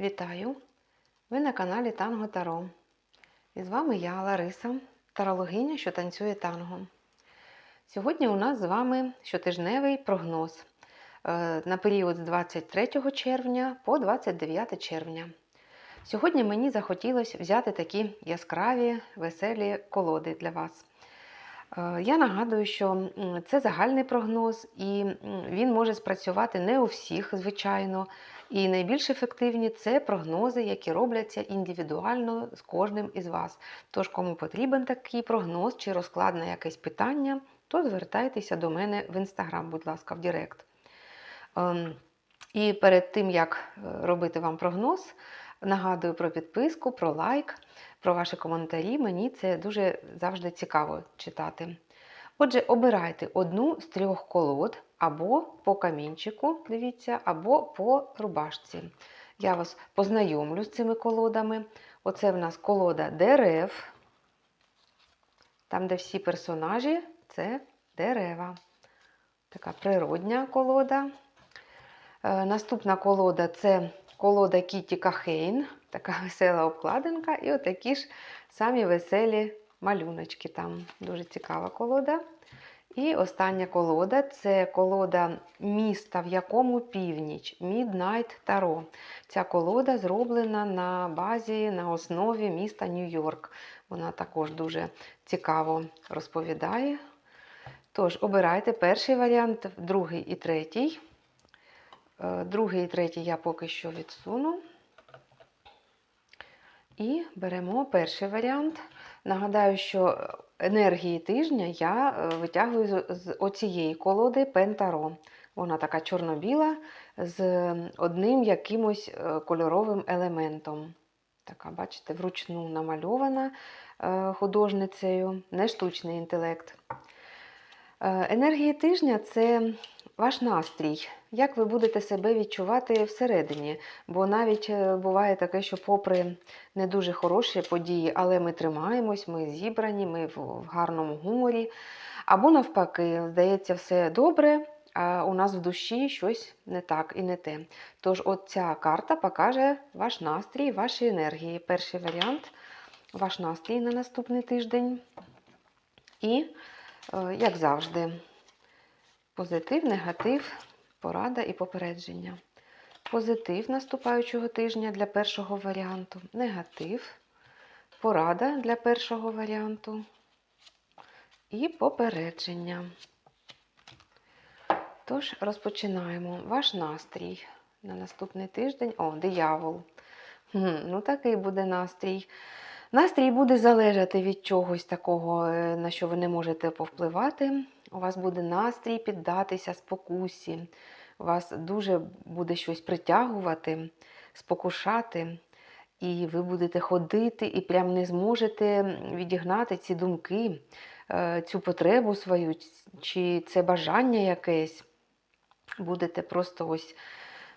Вітаю! Ви на каналі Танго Таро. І з вами я, Лариса, тарологиня, що танцює танго. Сьогодні у нас з вами щотижневий прогноз е, на період з 23 червня по 29 червня. Сьогодні мені захотілося взяти такі яскраві, веселі колоди для вас. Е, Я нагадую, що це загальний прогноз, і він може спрацювати не у всіх, звичайно. І найбільш ефективні це прогнози, які робляться індивідуально з кожним із вас. Тож, кому потрібен такий прогноз чи розклад на якесь питання, то звертайтеся до мене в інстаграм, будь ласка, в Директ. Ем, І перед тим, як е, робити вам прогноз, нагадую про підписку, про лайк, про ваші коментарі. Мені це дуже завжди цікаво читати. Отже, обирайте одну з трьох колод або по камінчику, дивіться, або по рубашці. Я вас познайомлю з цими колодами. Оце в нас колода дерев. Там, де всі персонажі, це дерева. Така природня колода. Е, Наступна колода це колода Кіті Кахейн, така весела обкладинка, і отакі ж самі веселі малюночки там. Дуже цікава колода. І остання колода це колода міста, в якому північ Midnight Tarot. Ця колода зроблена на базі, на основі міста Нью-Йорк. Вона також дуже цікаво розповідає. Тож, обирайте перший варіант, другий і третій. Е, Другий і третій я поки що відсуну. І беремо перший варіант. Нагадаю, що енергії тижня я е, витягую з- оцієї колоди Пентаро. Вона така чорно-біла з одним якимось е, кольоровим елементом. Така, бачите, вручну намальована художницею, не штучний інтелект. Енергії тижня це ваш настрій, як ви будете себе відчувати всередині. Бо навіть е, буває таке, що попри не дуже хороші події, але ми тримаємось, ми зібрані, ми в гарному гуморі. Або навпаки, здається, все добре, а у нас в душі щось не так і не те. Тож, от ця карта покаже ваш настрій, ваші енергії. Перший варіант ваш настрій на наступний тиждень. І, е, як завжди, позитив, негатив, порада і попередження. Позитив наступаючого тижня для першого варіанту, негатив, порада для першого варіанту і попередження. Тож, розпочинаємо. Ваш настрій на наступний тиждень. О, диявол. Хм, ну, такий буде настрій. Настрій буде залежати від чогось такого, е, на що ви не можете повпливати. У вас буде настрій піддатися спокусі. Вас дуже буде щось притягувати, спокушати, і ви будете ходити і прям не зможете відігнати ці думки, е, цю потребу свою, чи це бажання якесь. Будете просто ось,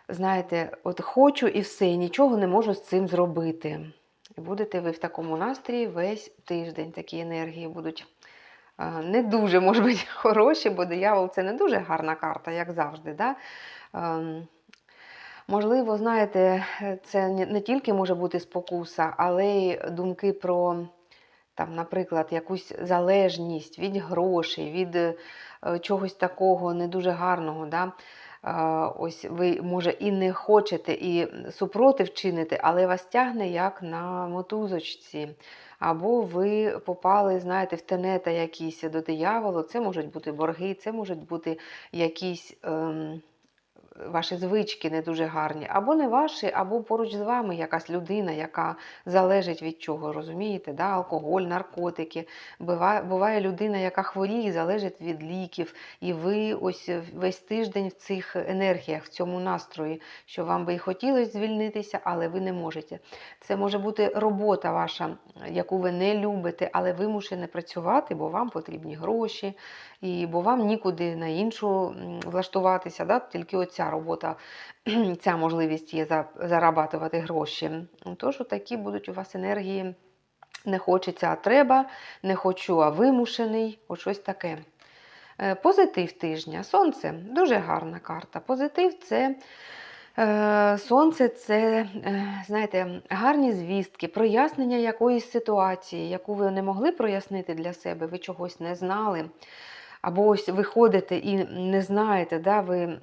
знаєте, от хочу і все, і нічого не можу з цим зробити. Будете ви в такому настрої весь тиждень. Такі енергії будуть не дуже, може бути, хороші, бо диявол це не дуже гарна карта, як завжди. Да? Ем, Можливо, знаєте, це не тільки може бути спокуса, але й думки про, там, наприклад, якусь залежність від грошей, від е, чогось такого не дуже гарного. Да? Ось ви, може, і не хочете, і супротив чините, але вас тягне як на мотузочці. Або ви попали, знаєте, в тенета якісь до дияволу. Це можуть бути борги, це можуть бути якісь. Ем, Ваші звички не дуже гарні, або не ваші, або поруч з вами якась людина, яка залежить від чого, розумієте? Да? Алкоголь, наркотики. Буває, буває людина, яка хворіє, залежить від ліків. І ви ось весь тиждень в цих енергіях, в цьому настрої, що вам би і хотілося звільнитися, але ви не можете. Це може бути робота ваша, яку ви не любите, але вимушені працювати, бо вам потрібні гроші, і бо вам нікуди на іншу влаштуватися. Да? Тільки оця робота, ця можливість є зарабатувати гроші. Тож такі будуть у вас енергії. Не хочеться, а треба, не хочу, а вимушений. От щось таке. Е, Позитив тижня. Сонце дуже гарна карта. Позитив це Е, Сонце це, е, знаєте, гарні звістки, прояснення якоїсь ситуації, яку ви не могли прояснити для себе, ви чогось не знали. Або ось ви ходите і не знаєте, да, ви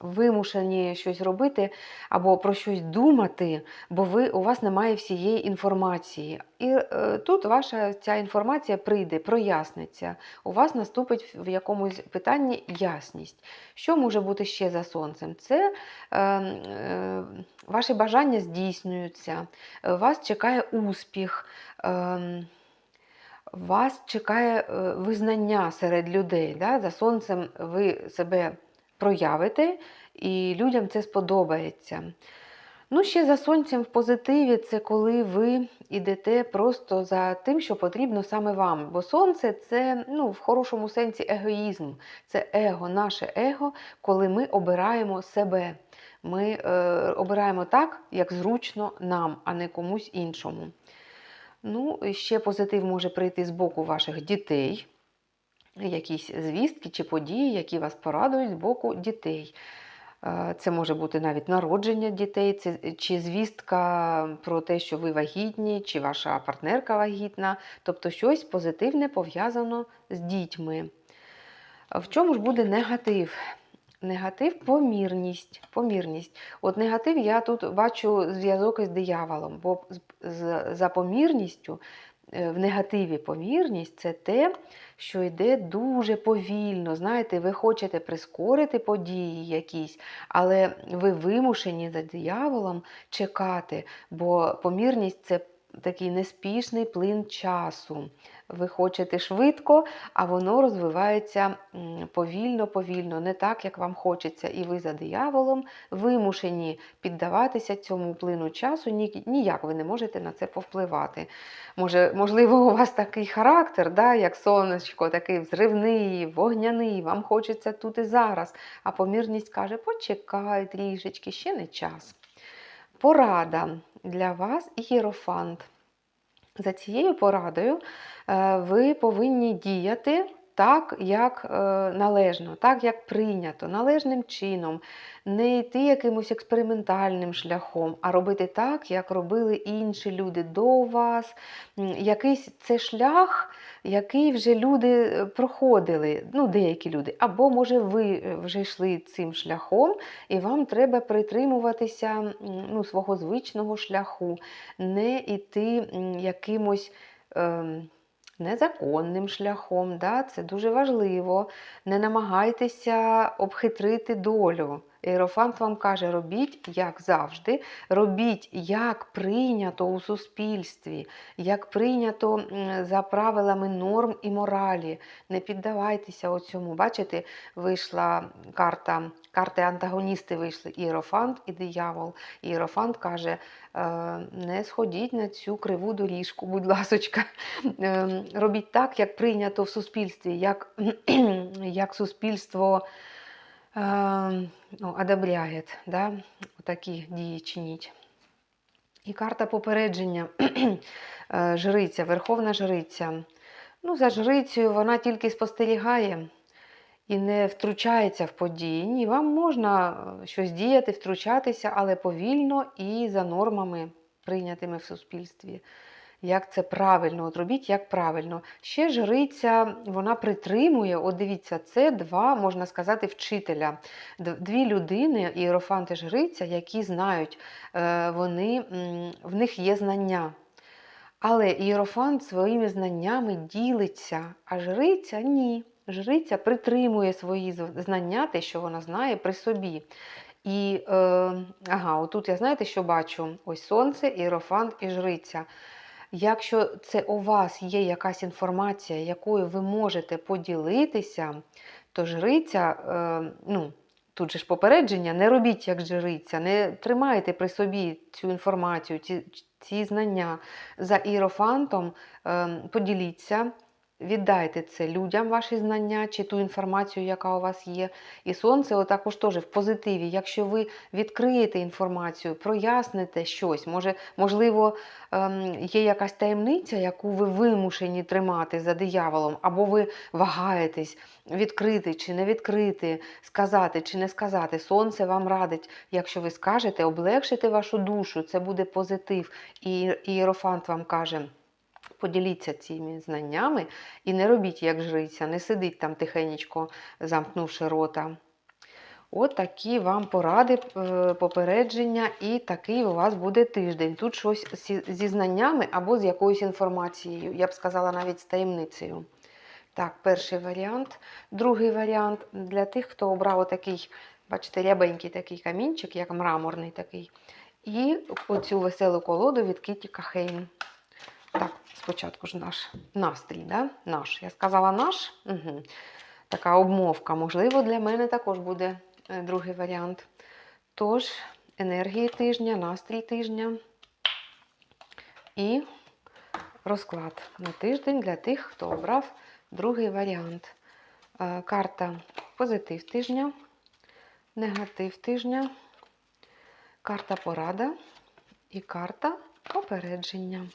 вимушені щось робити або про щось думати, бо ви, у вас немає всієї інформації. І е, тут ваша ця інформація прийде, проясниться. У вас наступить в якомусь питанні ясність. Що може бути ще за сонцем? Це е, е, ваші бажання здійснюються, е, вас чекає успіх. Е, вас чекає е, визнання серед людей. Да? За сонцем ви себе проявите, і людям це сподобається. Ну, ще за сонцем в позитиві це коли ви йдете просто за тим, що потрібно саме вам. Бо сонце це ну, в хорошому сенсі егоїзм. Це его, наше его, коли ми обираємо себе. Ми е, обираємо так, як зручно нам, а не комусь іншому. Ну, ще позитив може прийти з боку ваших дітей, якісь звістки чи події, які вас порадують з боку дітей. Е, Це може бути навіть народження дітей, чи звістка про те, що ви вагітні, чи ваша партнерка вагітна, тобто щось позитивне пов'язано з дітьми. В чому ж буде негатив? Негатив помірність. помірність. От негатив я тут бачу зв'язок із дияволом, бо за помірністю, е, в негативі помірність це те, що йде дуже повільно. Знаєте, ви хочете прискорити події якісь, але ви вимушені за дияволом чекати, бо помірність це такий неспішний плин часу. Ви хочете швидко, а воно розвивається повільно-повільно, не так, як вам хочеться. І ви за дияволом вимушені піддаватися цьому плину часу, ні- ніяк ви не можете на це повпливати. Може, можливо, у вас такий характер, да, як сонечко, такий взривний, вогняний, вам хочеться тут і зараз. А помірність каже: почекай трішечки, ще не час. Порада для вас ієрофант. За цією порадою е, ви повинні діяти так, як е, належно, так, як прийнято, належним чином, не йти якимось експериментальним шляхом, а робити так, як робили інші люди до вас. Якийсь це шлях, який вже люди е, проходили, ну, деякі люди, або, може, ви е, вже йшли цим шляхом, і вам треба притримуватися ну, свого звичного шляху, не йти якимось. ем, Незаконним шляхом, да? це дуже важливо. Не намагайтеся обхитрити долю. Єрофант вам каже, робіть як завжди, робіть як прийнято у суспільстві, як прийнято за правилами норм і моралі. Не піддавайтеся оцьому. Бачите, вийшла карта, карти антагоністи вийшли Іерофант і диявол. Іерофант каже, «Е, не сходіть на цю криву доріжку, будь ласочка. Ем, Робіть так, як прийнято в суспільстві, як, як суспільство ну, одобряє, да? такі дії чиніть. І карта попередження Е, жриця, верховна жриця. Ну, за жрицею вона тільки спостерігає і не втручається в події. Ні, вам можна е, щось діяти, втручатися, але повільно і за нормами, прийнятими в суспільстві. Як це правильно, от робіть як правильно. Ще жриця, вона притримує, от дивіться, це два, можна сказати, вчителя. Дві людини, іерофант і жриця, які знають, е, вони, в них є знання. Але ієрофант своїми знаннями ділиться, а жриця ні. Жриця притримує свої знання, те, що вона знає, при собі. І е, ага, отут я знаєте, що бачу? Ось сонце, іерофант і жриця. Якщо це у вас є якась інформація, якою ви можете поділитися, то жриця, е, ну, тут же ж попередження, не робіть як жриця, не тримайте при собі цю інформацію, ці, ці знання. За іерофантом е, поділіться, віддайте це людям, ваші знання чи ту інформацію, яка у вас є. І сонце також теж в позитиві. Якщо ви відкриєте інформацію, проясните щось, може, можливо, ем, є якась таємниця, яку ви вимушені тримати за дияволом, або ви вагаєтесь відкрити чи не відкрити, сказати чи не сказати. Сонце вам радить, якщо ви скажете, облегшите вашу душу, це буде позитив. І Ієрофант вам каже. Поділіться цими знаннями і не робіть, як жриця, не сидіть там тихенечко, замкнувши рота. От такі вам поради, е, попередження, і такий у вас буде тиждень. Тут щось зі знаннями або з якоюсь інформацією. Я б сказала навіть з таємницею. Так, перший варіант. Другий варіант для тих, хто обрав отакий, бачите, рябенький такий камінчик, як мраморний такий. І оцю веселу колоду від Кіті Кахейн. Спочатку ж наш настрій, да? наш. Я сказала наш. Угу. Така обмовка. Можливо, для мене також буде е, другий варіант. Тож, енергії тижня, настрій тижня і розклад на тиждень для тих, хто обрав другий варіант. Е, Карта позитив тижня, негатив тижня, карта порада і карта попередження.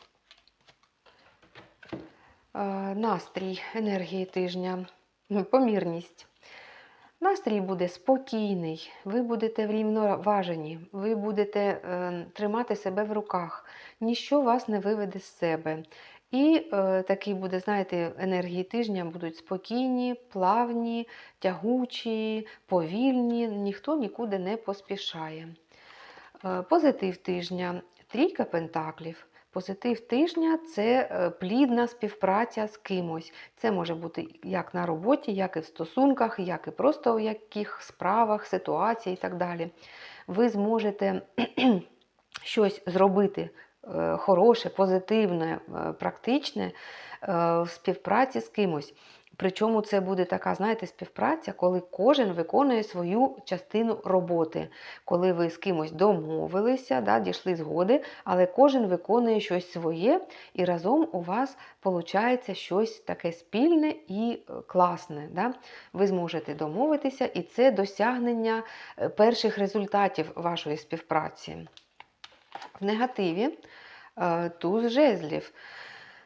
Е, Настрій енергії тижня, ну, помірність. Настрій буде спокійний, ви будете врівноважені, ви будете е, тримати себе в руках, ніщо вас не виведе з себе. І е, такий буде, знаєте, енергії тижня будуть спокійні, плавні, тягучі, повільні, ніхто нікуди не поспішає. Е, Позитив тижня трійка пентаклів. Позитив тижня це е, плідна співпраця з кимось. Це може бути як на роботі, як і в стосунках, як і просто в яких справах, ситуації і так далі. Ви зможете щось зробити е, хороше, позитивне, е, практичне в співпраці з кимось. Причому це буде така, знаєте, співпраця, коли кожен виконує свою частину роботи, коли ви з кимось домовилися, да, дійшли згоди, але кожен виконує щось своє, і разом у вас виходить щось таке спільне і е, класне. Да? Ви зможете домовитися, і це досягнення е, перших результатів вашої співпраці. В негативі е, туз жезлів.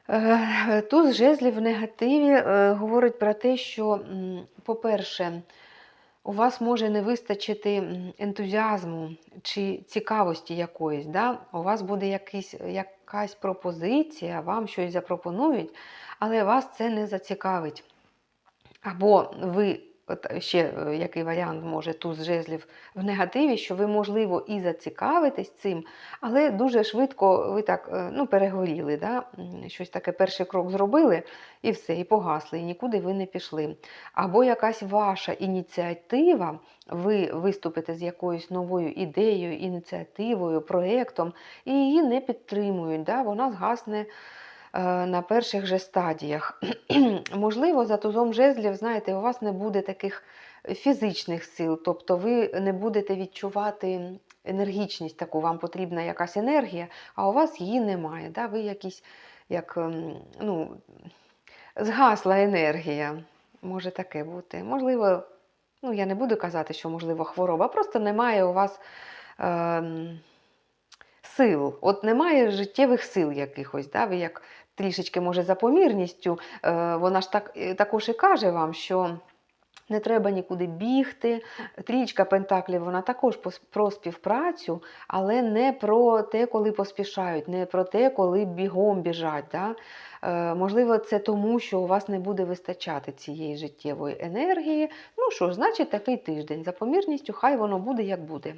Е, Туз жезлів в негативі е, говорить про те, що, по-перше, у вас може не вистачити ентузіазму чи цікавості якоїсь. Да? У вас буде якийсь, якась пропозиція, вам щось запропонують, але вас це не зацікавить. Або ви, от ще е, який варіант може туз жезлів в негативі, що ви, можливо, і зацікавитесь цим, але дуже швидко ви так е, ну, перегоріли, да? щось таке перший крок зробили, і все, і погасли, і нікуди ви не пішли. Або якась ваша ініціатива, ви виступите з якоюсь новою ідеєю, ініціативою, проєктом, і її не підтримують. Да? Вона згасне е, на перших же стадіях. Можливо, за тузом жезлів, знаєте, у вас не буде таких фізичних сил, тобто ви не будете відчувати енергічність таку, вам потрібна якась енергія, а у вас її немає. Да? Ви якісь, як, ем, ну, згасла енергія. Може таке бути. Можливо, ну я не буду казати, що можливо хвороба, просто немає у вас ем, сил. От немає життєвих сил якихось. Да? Ви як трішечки, може, за помірністю, е, вона ж так, е, також і каже вам, що. Не треба нікуди бігти. Трічка Пентаклів вона також про співпрацю, але не про те, коли поспішають, не про те, коли бігом біжать. Да? Е, можливо, це тому, що у вас не буде вистачати цієї життєвої енергії. Ну що ж, значить, такий тиждень. За помірністю, хай воно буде як буде.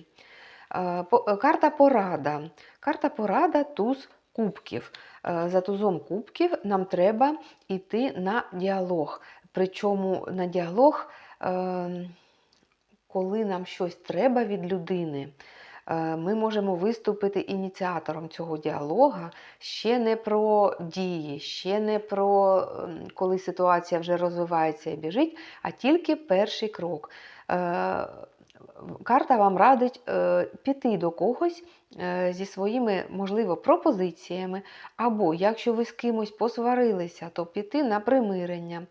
Е, по- е, Карта порада. Карта порада туз кубків. Е, За тузом кубків нам треба йти на діалог. Причому на діалог, е, коли нам щось треба від людини. е, Ми можемо виступити ініціатором цього діалога ще не про дії, ще не про ем, коли ситуація вже розвивається і біжить, а тільки перший крок. Карта вам радить е, піти до когось е, зі своїми, можливо, пропозиціями, або якщо ви з кимось посварилися, то піти на примирення.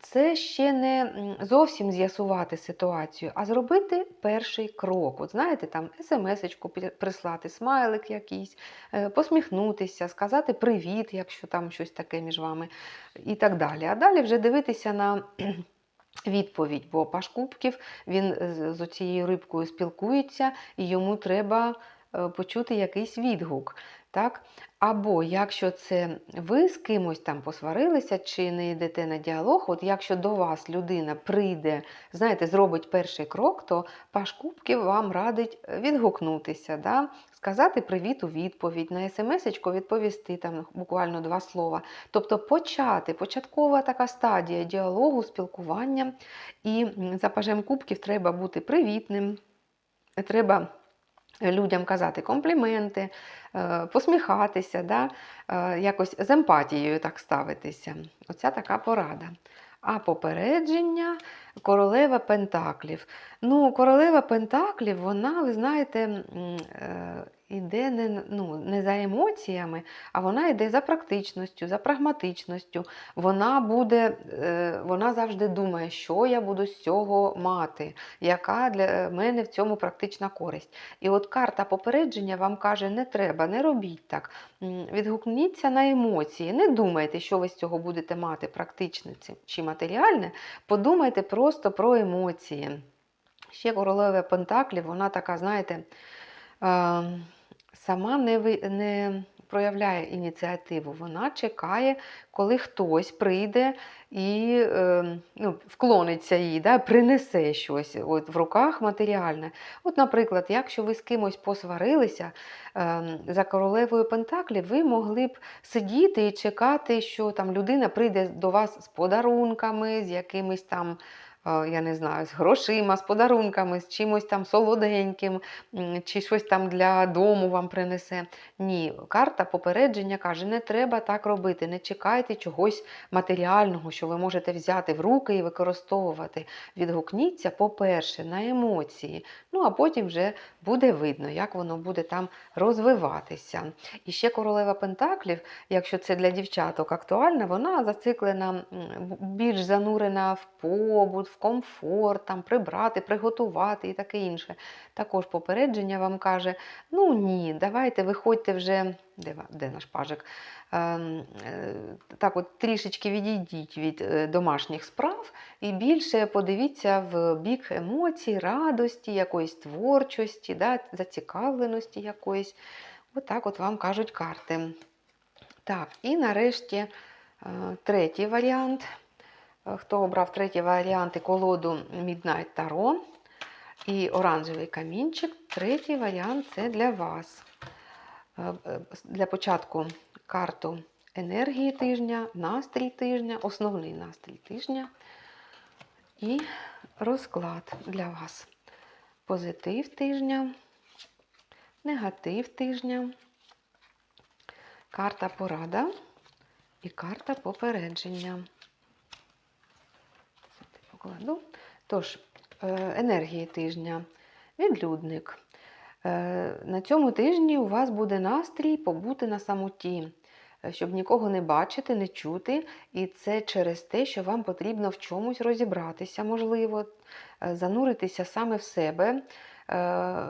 Це ще не зовсім з'ясувати ситуацію, а зробити перший крок. От знаєте, там смс-очку прислати, смайлик якийсь, е, посміхнутися, сказати привіт, якщо там щось таке між вами, і так далі. А далі вже дивитися на відповідь, бо Паш Кубків він з, з цією рибкою спілкується, і йому треба е, почути якийсь відгук. Так? Або якщо це ви з кимось там посварилися чи не йдете на діалог, от якщо до вас людина прийде, знаєте, зробить перший крок, то Паш Кубків вам радить е, відгукнутися, да? сказати привіт у відповідь, на смс-очку відповісти там буквально два слова. Тобто почати, початкова така стадія діалогу, спілкування. І за пажем кубків треба бути привітним, треба людям казати компліменти, е, посміхатися, да? е, якось з емпатією так ставитися. Оця така порада. А попередження королева Пентаклів. Ну, королева Пентаклів, вона, ви знаєте, м, е, не, ну, не за емоціями, а вона йде за практичністю, за прагматичністю. Вона буде, е, вона завжди думає, що я буду з цього мати, яка для мене в цьому практична користь. І от карта попередження вам каже, не треба, не робіть так. Відгукніться на емоції. Не думайте, що ви з цього будете мати, практичне чи матеріальне. Подумайте просто про емоції. Ще королева Пентаклів, вона така, знаєте, е, сама не, не проявляє ініціативу. Вона чекає, коли хтось прийде і е, ну, вклониться їй, да, принесе щось от, в руках матеріальне. От, наприклад, якщо ви з кимось посварилися е, за королевою Пентаклів, ви могли б сидіти і чекати, що там людина прийде до вас з подарунками, з якимись там. Я не знаю, з грошима, з подарунками, з чимось там солоденьким, чи щось там для дому вам принесе. Ні, карта попередження каже, не треба так робити, не чекайте чогось матеріального, що ви можете взяти в руки і використовувати. Відгукніться, по-перше, на емоції. Ну, а потім вже буде видно, як воно буде там розвиватися. І ще королева Пентаклів, якщо це для дівчаток актуально, вона зациклена, більш занурена в побут, в комфорт, там, прибрати, приготувати і таке інше. Також попередження вам каже: ну ні, давайте виходьте вже. Де, де наш пажик? Ем, е, так, от трішечки відійдіть від е, домашніх справ і більше подивіться в бік емоцій, радості, якоїсь творчості, да, зацікавленості якоїсь. Отак от вам кажуть карти. Так, і нарешті е, третій варіант. Хто обрав третій варіант і колоду Midnight Tarot і оранжевий камінчик, третій варіант це для вас. Е, е, Для початку карту енергії тижня, настрій тижня, основний настрій тижня і розклад для вас. Позитив тижня, негатив тижня, карта порада і карта попередження. Покладу. Тож, е, енергії тижня, відлюдник. Е, На цьому тижні у вас буде настрій побути на самоті, е, щоб нікого не бачити, не чути. І це через те, що вам потрібно в чомусь розібратися, можливо, е, зануритися саме в себе,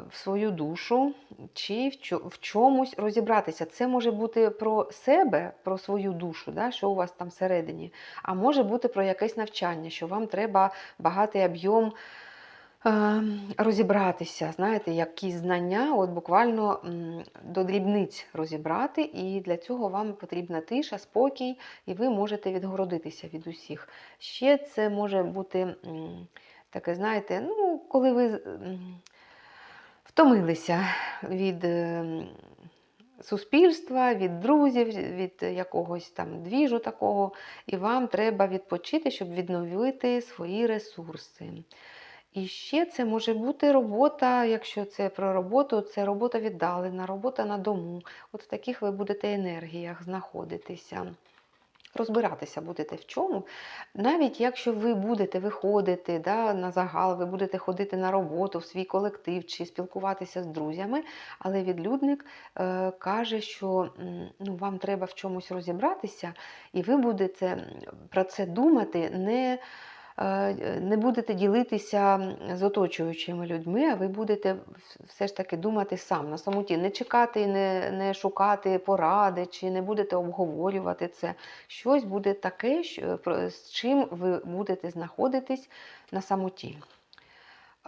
в свою душу, чи в чомусь розібратися. Це може бути про себе, про свою душу, да, що у вас там всередині, а може бути про якесь навчання, що вам треба багатий об'єм розібратися, знаєте, якісь знання, от буквально до дрібниць розібрати, і для цього вам потрібна тиша, спокій, і ви можете відгородитися від усіх. Ще це може бути таке, знаєте, ну, коли ви втомилися від. е, Суспільства, від друзів, від якогось там двіжу такого, і вам треба відпочити, щоб відновити свої ресурси. І ще це може бути робота, якщо це про роботу, це робота віддалена, робота на дому. От в таких ви будете енергіях знаходитися. розбиратися будете в чому. Навіть якщо ви будете виходити да, на загал, ви будете ходити на роботу в свій колектив чи спілкуватися з друзями, але відлюдник е, каже, що ну, вам треба в чомусь розібратися, і ви будете про це думати не. Е, Не будете ділитися з оточуючими людьми, а ви будете все ж таки думати сам на самоті, не чекати, не, не шукати поради, чи не будете обговорювати це. Щось буде таке, що, з чим ви будете знаходитись на самоті.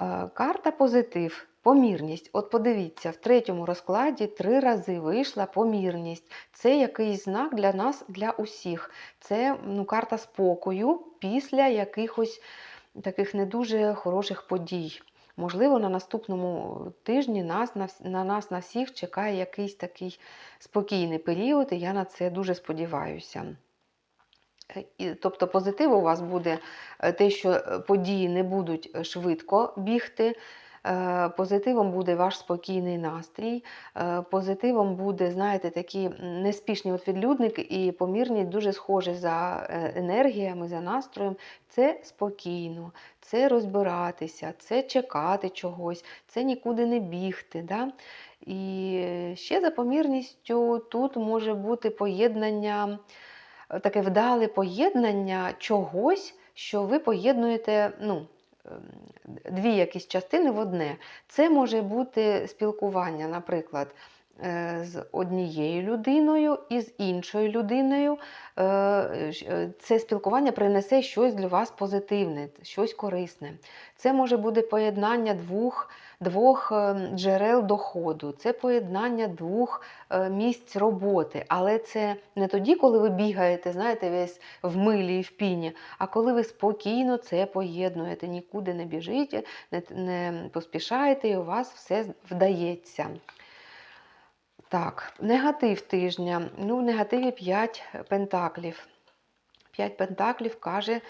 Е, Карта позитив, помірність. От подивіться, в третьому розкладі три рази вийшла помірність. Це якийсь знак для нас, для усіх. Це ну, карта спокою після якихось таких не дуже хороших подій. Можливо, на наступному тижні нас, на, на нас на всіх чекає якийсь такий спокійний період, і я на це дуже сподіваюся. Е, Тобто позитив у вас буде е, те, що е, події не будуть швидко бігти. Е, Позитивом буде ваш спокійний настрій, е, позитивом буде, знаєте, такі неспішні от відлюдники і помірність дуже схожі за е, енергіями, за настроєм. Це спокійно, це розбиратися, це чекати чогось, це нікуди не бігти. Да? І ще за помірністю тут може бути поєднання таке вдале поєднання чогось, що ви поєднуєте ну, дві якісь частини в одне. Це може бути спілкування, наприклад, е, з однією людиною і з іншою людиною. Е, е, Це спілкування принесе щось для вас позитивне, щось корисне. Це може бути поєднання двох, двох ем, джерел доходу, це поєднання двох е, місць роботи. Але це не тоді, коли ви бігаєте, знаєте, весь в милі і в піні, а коли ви спокійно це поєднуєте, нікуди не біжите, не, не поспішаєте, і у вас все вдається. Так, негатив тижня. Ну, в негативі 5 пентаклів. 5 пентаклів каже,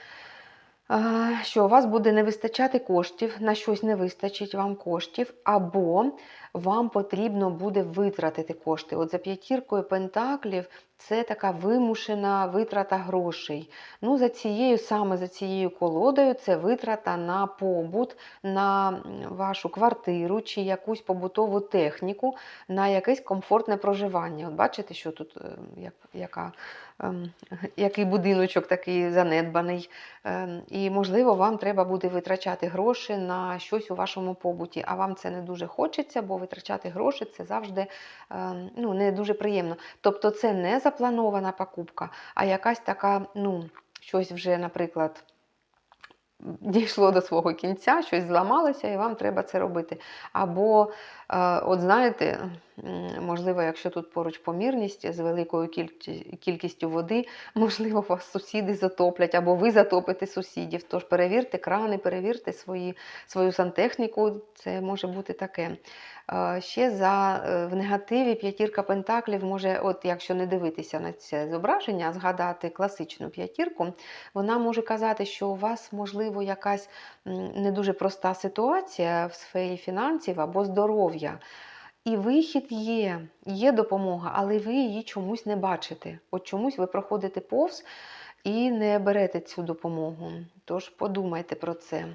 що у вас буде не вистачати коштів, на щось не вистачить вам коштів, або вам потрібно буде витратити кошти. От за п'ятіркою пентаклів це така вимушена витрата грошей. Ну, за цією, саме за цією колодою, це витрата на побут, на вашу квартиру чи якусь побутову техніку, на якесь комфортне проживання. От бачите, що тут е, як, яка, ем, який будиночок такий занедбаний. Ем, І, можливо, вам треба буде витрачати гроші на щось у вашому побуті, а вам це не дуже хочеться, бо витрачати гроші це завжди ем, ну, не дуже приємно. Тобто це не запланована покупка, а якась така, ну, щось вже, наприклад, дійшло до свого кінця, щось зламалося, і вам треба це робити. Або, е, от знаєте, можливо, якщо тут поруч помірність з великою кількістю, води, можливо, вас сусіди затоплять, або ви затопите сусідів. Тож перевірте крани, перевірте свої, свою сантехніку, це може бути таке. Е, Ще за е, в негативі п'ятірка пентаклів може, от якщо не дивитися на це зображення, згадати класичну п'ятірку, вона може казати, що у вас, можливо, якась не дуже проста ситуація в сфері фінансів або здоров'я. І вихід є, є допомога, але ви її чомусь не бачите. От чомусь ви проходите повз і не берете цю допомогу. Тож подумайте про це.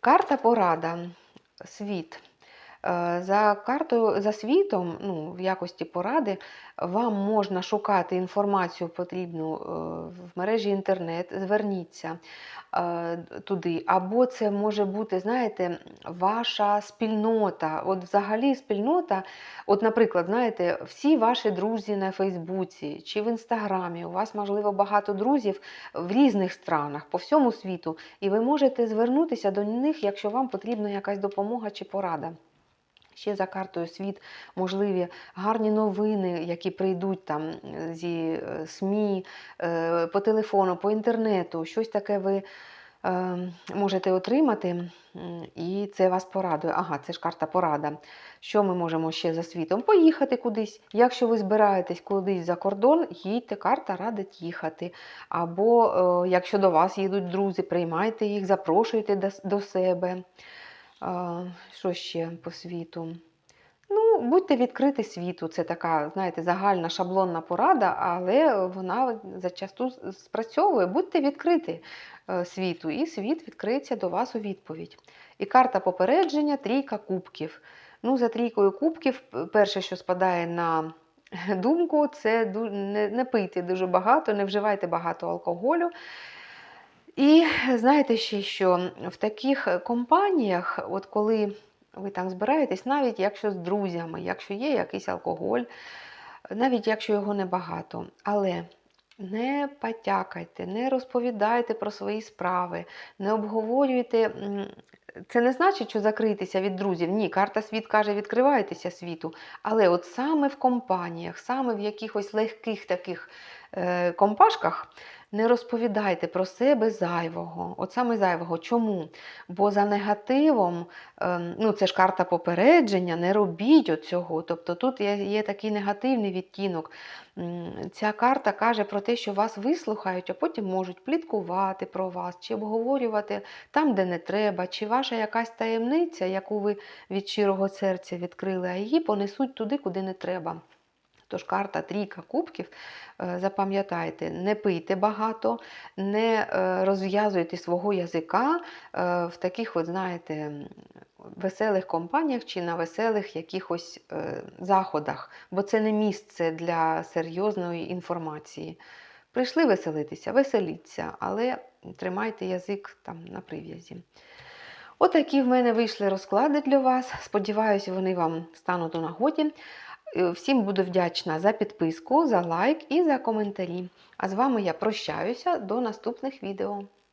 Карта порада. Світ. Е, За картою, за світом, ну, в якості поради, вам можна шукати інформацію потрібну е, в мережі інтернет, зверніться е, туди. Або це може бути, знаєте, ваша спільнота. От взагалі спільнота, от, наприклад, знаєте, всі ваші друзі на Фейсбуці чи в Інстаграмі, у вас, можливо, багато друзів в різних странах, по всьому світу, і ви можете звернутися до них, якщо вам потрібна якась допомога чи порада. Ще за картою світ можливі гарні новини, які прийдуть там е, зі е, СМІ, е, по телефону, по інтернету. Щось таке ви можете отримати, і це вас порадує. Ага, це ж карта порада. Що ми можемо ще за світом? Поїхати кудись. Якщо ви збираєтесь кудись за кордон, їдьте, карта радить їхати. Або якщо до вас їдуть друзі, приймайте їх, запрошуйте до себе. Що ще по світу? Ну, будьте відкриті світу. Це така, знаєте, загальна шаблонна порада, але вона зачасту спрацьовує. Будьте відкриті е, світу, і світ відкриється до вас у відповідь. І карта попередження трійка кубків. Ну, за трійкою кубків, перше, що спадає на думку, це не пийте дуже багато, не вживайте багато алкоголю. І знаєте ще, що в таких компаніях, от коли ви там збираєтесь, навіть якщо з друзями, якщо є якийсь алкоголь, навіть якщо його небагато, але не потякайте, не розповідайте про свої справи, не обговорюйте. Це не значить, що закрийтеся від друзів. Ні, карта світ каже, відкривайтеся світу. Але от саме в компаніях, саме в якихось легких таких е, компашках не розповідайте про себе зайвого. От саме зайвого. Чому? Бо за негативом, ем, ну це ж карта попередження, не робіть оцього. Тобто тут є, такий негативний відтінок. Ця карта каже про те, що вас вислухають, а потім можуть пліткувати про вас, чи обговорювати там, де не треба, чи ваша якась таємниця, яку ви від щирого серця відкрили, а її понесуть туди, куди не треба. Тож карта трійка кубків, е, запам'ятайте, не пийте багато, не е, розв'язуйте свого язика е, в таких, от, знаєте, веселих компаніях чи на веселих якихось заходах, бо це не місце для серйозної інформації. Прийшли веселитися, веселіться, але тримайте язик там на прив'язі. Отакі в мене вийшли розклади для вас. Сподіваюся, вони вам стануть у нагоді. Е, Всім буду вдячна за підписку, за лайк і за коментарі. А з вами я прощаюся до наступних відео.